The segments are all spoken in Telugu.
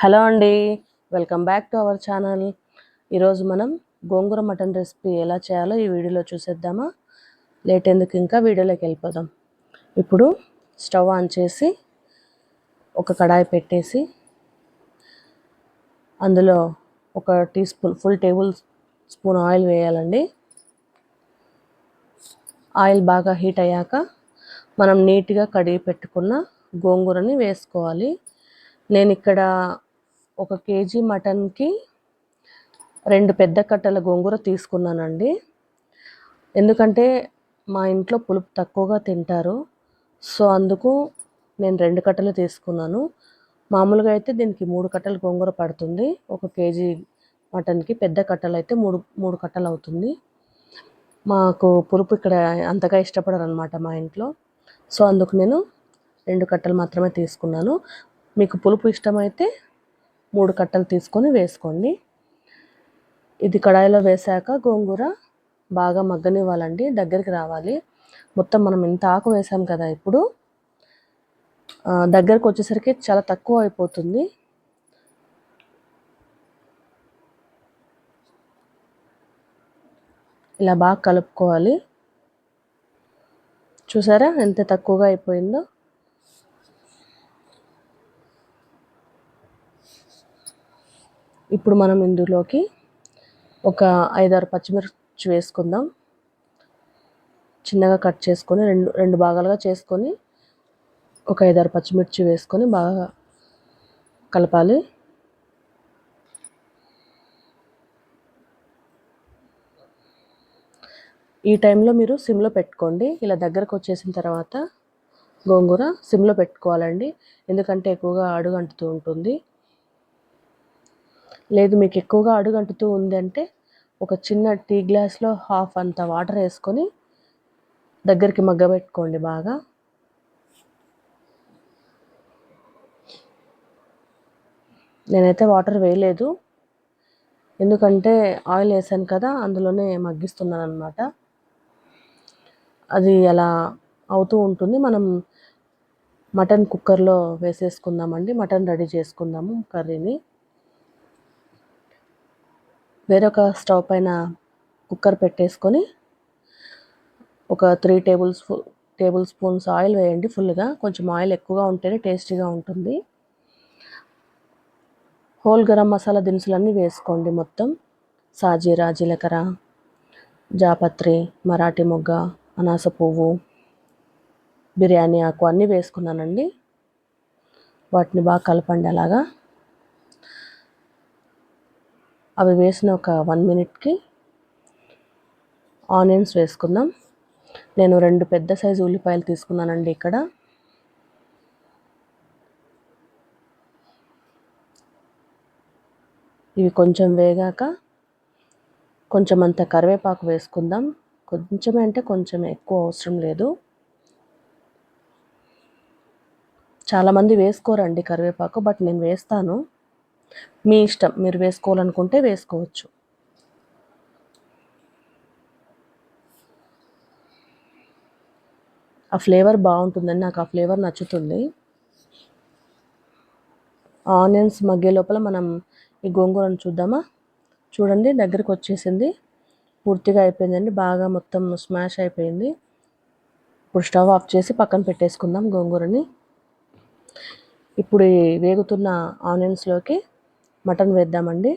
హలో అండి. Welcome back to our channel. ఈరోజు మనం గోంగూర మటన్ రెసిపీ ఎలా చేయాలో ఈ వీడియోలో చూసేద్దామా? లేట్ ఎందుకు ఇంకా వీడియోలోకి వెళ్ళిపోదాం. ఇప్పుడు స్టవ్ ఆన్ చేసి ఒక కడాయి పెట్టేసి అందులో ఒక teaspoon full tablespoon oil వేయాలండి. ఆయిల్ బాగా హీట్ అయ్యాక మనం నీట్గా కడిగి పెట్టుకున్న గోంగూరని వేసుకోవాలి. నేను ఇక్కడ ఒక కేజీ మటన్కి రెండు పెద్ద కట్టల గోంగూర తీసుకున్నానండి. ఎందుకంటే మా ఇంట్లో పులుపు తక్కువగా తింటారు. సో అందుకు నేను రెండు కట్టలు తీసుకున్నాను. మామూలుగా అయితే దీనికి మూడు కట్టలు గోంగూర పడుతుంది. ఒక కేజీ మటన్కి పెద్ద కట్టలు అయితే మూడు మూడు కట్టలు అవుతుంది. మాకు పులుపు ఇక్కడ అంతగా ఇష్టపడరు అనమాట మా ఇంట్లో. సో అందుకు నేను రెండు కట్టలు మాత్రమే తీసుకున్నాను. మీకు పులుపు ఇష్టమైతే మూడు కట్టలు తీసుకొని వేసుకోండి. ఇది కడాయిలో వేసాక గోంగూర బాగా మగ్గనివ్వాలండి దగ్గరికి రావాలి. మొత్తం మనం ఇంత ఆకు వేసాం కదా ఇప్పుడు. దగ్గరకు వచ్చేసరికి చాలా తక్కువ అయిపోతుంది. ఇలా బాగా కలుపుకోవాలి. చూసారా ఎంత తక్కువగా అయిపోయిందో? ఇప్పుడు మనం ఇందులోకి ఒక ఐదారు పచ్చిమిర్చి వేసుకుందాం. చిన్నగా కట్ చేసుకొని రెండు రెండు భాగాలుగా చేసుకొని ఒక ఐదారు పచ్చిమిర్చి వేసుకొని బాగా కలపాలి. ఈ టైంలో మీరు సిమ్లో పెట్టుకోండి. ఇలా దగ్గరకు వచ్చేసిన తర్వాత గోంగూర సిమ్లో పెట్టుకోవాలండి. ఎందుకంటే ఎక్కువగా అడుగు అంటుతూ ఉంటుంది. లేదు మీకు ఎక్కువగా అడుగంటుతూ ఉందంటే ఒక చిన్న టీ గ్లాస్లో హాఫ్ అంత వాటర్ వేసుకొని దగ్గరికి మగ్గబెట్టుకోండి బాగా. నేనైతే వాటర్ వేయలేదు. ఎందుకంటే ఆయిల్ వేసాను కదా అందులోనే మగ్గిస్తున్నాను అనమాట అది అలా అవుతూ ఉంటుంది. మనం మటన్ కుక్కర్లో వేసేసుకుందామండి. మటన్ రెడీ చేసుకుందాము కర్రీని. వేరొక స్టవ్ పైన కుక్కర్ పెట్టేసుకొని ఒక three tablespoon tablespoons oil వేయండి ఫుల్గా. కొంచెం ఆయిల్ ఎక్కువగా ఉంటేనే టేస్టీగా ఉంటుంది. హోల్ గరం మసాలా దినుసులన్నీ వేసుకోండి మొత్తం. సాజీరా జీలకర్ర జాపత్రి మరాఠీ మొగ్గ అనాస పువ్వు బిర్యానీ ఆకు అన్నీ వేసుకున్నానండి. వాటిని బాగా కలపండి అలాగా. అవి వేసిన ఒక వన్ మినిట్కి ఆనియన్స్ వేసుకుందాం. నేను రెండు పెద్ద సైజు ఉల్లిపాయలు తీసుకున్నానండి ఇక్కడ. ఇవి కొంచెం వేగాక కొంచెం అంత కరివేపాకు వేసుకుందాం. కొంచెమే అంటే కొంచెం ఎక్కువ అవసరం లేదు. చాలామంది వేసుకోరండి కరివేపాకు బట్ నేను వేస్తాను. మీ ఇష్టం. మీరు వేసుకోవాలనుకుంటే వేసుకోవచ్చు. ఆ ఫ్లేవర్ బాగుంటుందండి నాకు ఆ ఫ్లేవర్ నచ్చుతుంది. ఆనియన్స్ మగ్గే లోపల మనం ఈ గోంగూరను చూద్దామా? చూడండి దగ్గరికి వచ్చేసింది. పూర్తిగా అయిపోయిందండి. బాగా మొత్తం స్మాష్ అయిపోయింది. ఇప్పుడు స్టవ్ ఆఫ్ చేసి పక్కన పెట్టేసుకుందాం గోంగూరని. ఇప్పుడు వేగుతున్న ఆనియన్స్లోకి మటన్ వేద్దామండి.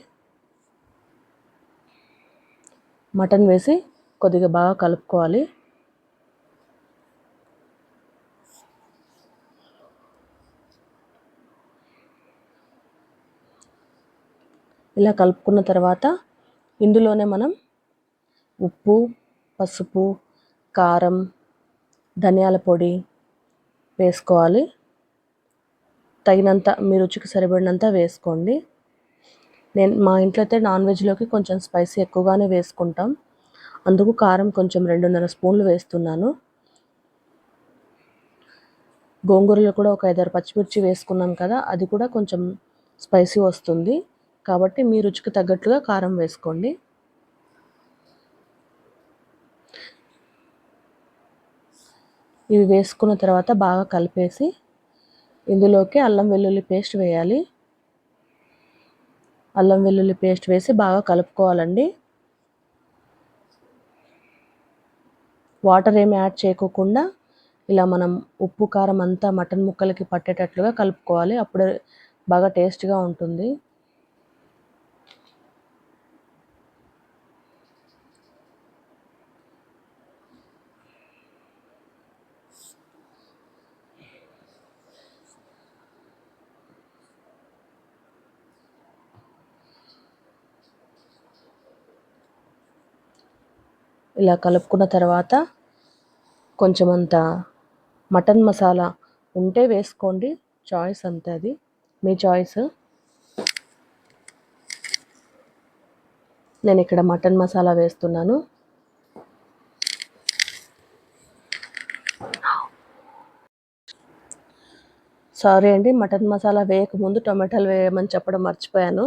మటన్ వేసి కొద్దిగా బాగా కలుపుకోవాలి. ఇలా కలుపుకున్న తర్వాత ఇందులోనే మనం ఉప్పు పసుపు కారం ధనియాల పొడి వేసుకోవాలి. తగినంత మీ రుచికి సరిపడినంత వేసుకోండి. నేను మా ఇంట్లో అయితే నాన్ వెజ్లోకి కొంచెం స్పైసీ ఎక్కువగానే వేసుకుంటాం. అందుకు కారం కొంచెం రెండున్నర స్పూన్లు వేస్తున్నాను. గోంగూరలో కూడా ఒక ఐదారు పచ్చిమిర్చి వేసుకున్నాం కదా అది కూడా కొంచెం స్పైసీ వస్తుంది. కాబట్టి మీ రుచికి తగ్గట్టుగా కారం వేసుకోండి. ఇవి వేసుకున్న తర్వాత బాగా కలిపేసి ఇందులోకి అల్లం వెల్లుల్లి పేస్ట్ వేయాలి. అల్లం వెల్లుల్లి పేస్ట్ వేసి బాగా కలుపుకోవాలండి. వాటర్ ఏమి యాడ్ చేయకోకుండా ఇలా మనం ఉప్పు కారం అంతా మటన్ ముక్కలకి పట్టేటట్లుగా కలుపుకోవాలి. అప్పుడు బాగా టేస్ట్గా ఉంటుంది. ఇలా కలుపుకున్న తర్వాత కొంచెం అంత మటన్ మసాలా ఉంటే వేసుకోండి. చాయిస్ అంతే అది. మీ చాయిస్ నేను ఇక్కడ మటన్ మసాలా వేస్తున్నాను. సారీ అండి మటన్ మసాలా వేయకముందు టొమాటోలు వేయమని చెప్పడం మర్చిపోయాను.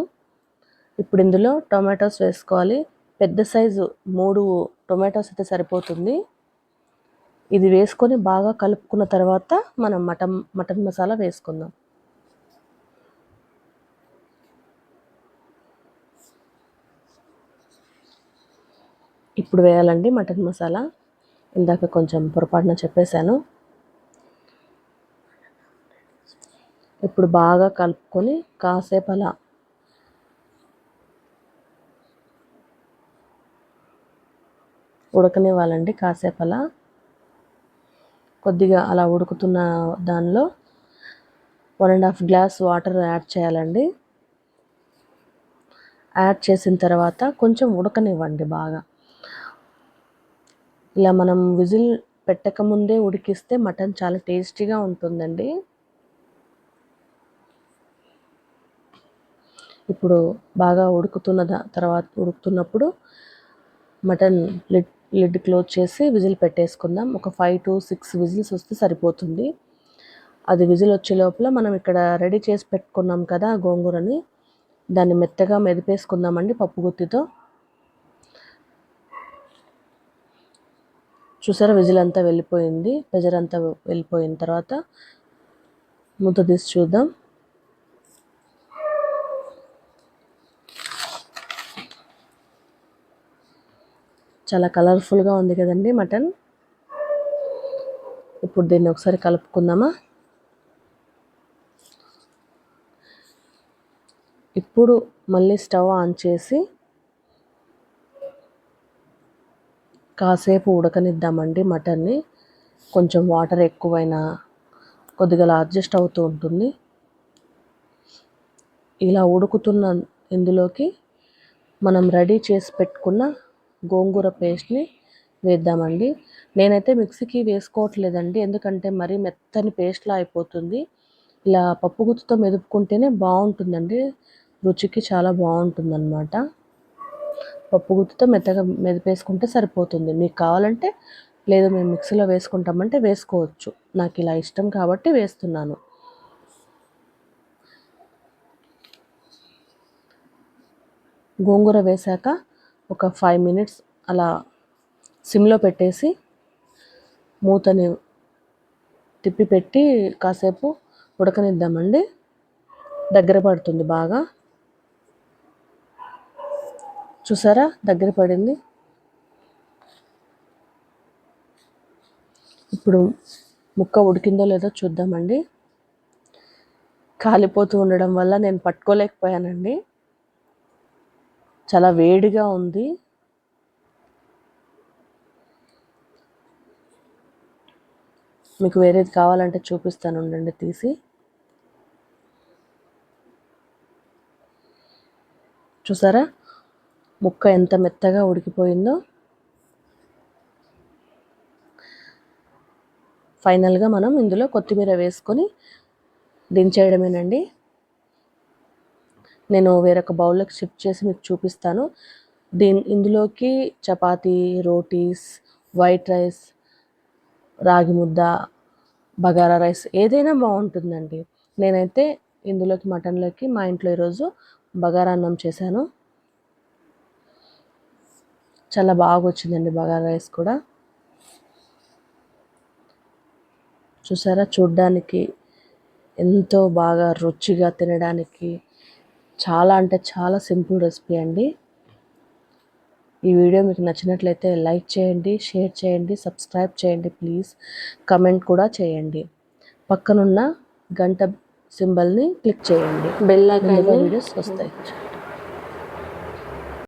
ఇప్పుడు ఇందులో టొమాటోస్ వేసుకోవాలి. పెద్ద సైజు మూడు టొమాటోస్ అయితే సరిపోతుంది. ఇది వేసుకొని బాగా కలుపుకున్న తర్వాత మనం మటన్ మటన్ మసాలా వేసుకుందాం. ఇప్పుడు వేయాలండి మటన్ మసాలా. ఇందాక కొంచెం పొరపాటున చెప్పేశాను. ఇప్పుడు బాగా కలుపుకొని కాసేపు అలా ఉడకనివ్వాలండి కాసేపు అలా కొద్దిగా అలా ఉడుకుతున్న దానిలో one and half glass water add చేయాలండి. యాడ్ చేసిన తర్వాత కొంచెం ఉడకనివ్వండి బాగా. ఇలా మనం విజిల్ పెట్టకముందే ఉడికిస్తే మటన్ చాలా టేస్టీగా ఉంటుందండి. ఇప్పుడు బాగా ఉడుకుతున్న తర్వాత ఉడుకుతున్నప్పుడు మటన్ లిడ్ లిడ్ క్లోజ్ చేసి విజిల్ పెట్టేసుకుందాం. ఒక ఫైవ్ టు సిక్స్ విజిల్స్ వస్తే సరిపోతుంది. అది విజిల్ వచ్చే లోపల మనం ఇక్కడ రెడీ చేసి పెట్టుకున్నాం కదా గోంగూరని. దాన్ని మెత్తగా మెదిపేసుకుందామండి పప్పు గుత్తితో. చూసారా విజిల్ అంతా వెళ్ళిపోయింది. ప్రెజర్ అంతా వెళ్ళిపోయిన తర్వాత మూత తీసి చూద్దాం. చాలా కలర్ఫుల్గా ఉంది కదండి మటన్. ఇప్పుడు దీన్ని ఒకసారి కలుపుకుందామా? ఇప్పుడు మళ్ళీ స్టవ్ ఆన్ చేసి కాసేపు ఉడకనిద్దామండి మటన్ని. కొంచెం వాటర్ ఎక్కువైనా కొద్దిగా అడ్జస్ట్ అవుతూ ఉంటుంది. ఇలా ఉడుకుతున్న ఇందులోకి మనం రెడీ చేసి పెట్టుకున్న గోంగూర పేస్ట్ని వేద్దామండి. నేనైతే మిక్సీకి వేసుకోవట్లేదండి. ఎందుకంటే మరీ మెత్తని పేస్ట్లా అయిపోతుంది. ఇలా పప్పు గుత్తుతో మెదుపుకుంటేనే బాగుంటుందండి. రుచికి చాలా బాగుంటుందన్నమాట. పప్పు గుత్తుతో మెత్తగా మెదిపేసుకుంటే సరిపోతుంది. మీకు కావాలంటే లేదు మేము మిక్సీలో వేసుకుంటామంటే వేసుకోవచ్చు. నాకు ఇలా ఇష్టం కాబట్టి వేస్తున్నాను. గోంగూర వేశాక ఒక ఫైవ్ మినిట్స్ అలా సిమ్లో పెట్టేసి మూతని తిప్పి పెట్టి కాసేపు ఉడకనిద్దామండి. దగ్గర పడుతుంది బాగా. చూసారా? దగ్గర పడింది. ఇప్పుడు ముక్క ఉడికిందో లేదో చూద్దామండి. కాలిపోతూ ఉండడం వల్ల నేను పట్టుకోలేకపోయానండి. చాలా వేడిగా ఉంది. మీకు వేరేది కావాలంటే చూపిస్తాను ఉండండి తీసి. చూసారా? ముక్క ఎంత మెత్తగా ఉడికిపోయిందో. ఫైనల్గా మనం ఇందులో కొత్తిమీర వేసుకొని దించేయడమేనండి. నేను వేరొక బౌల్లోకి షిఫ్ట్ చేసి మీకు చూపిస్తాను. దీని ఇందులోకి చపాతీ రోటీస్ వైట్ రైస్ రాగి ముద్ద బగారా రైస్ ఏదైనా బాగుంటుందండి. నేనైతే ఇందులోకి మటన్లోకి మా ఇంట్లో ఈరోజు బగారా అన్నం చేశాను. చాలా బాగా వచ్చిందండి బగారా రైస్ కూడా. చూసారా? చూడ్డానికి ఎంతో బాగా రుచిగా తినడానికి చాలా అంటే చాలా సింపుల్ రెసిపీ అండి. ఈ వీడియో మీకు నచ్చినట్లయితే లైక్ చేయండి షేర్ చేయండి సబ్స్క్రైబ్ చేయండి ప్లీజ్. కమెంట్ కూడా చేయండి. పక్కనున్న గంట సింబల్ని క్లిక్ చేయండి. బెల్ ఐకాన్ని వీడియోస్ వస్తాయి.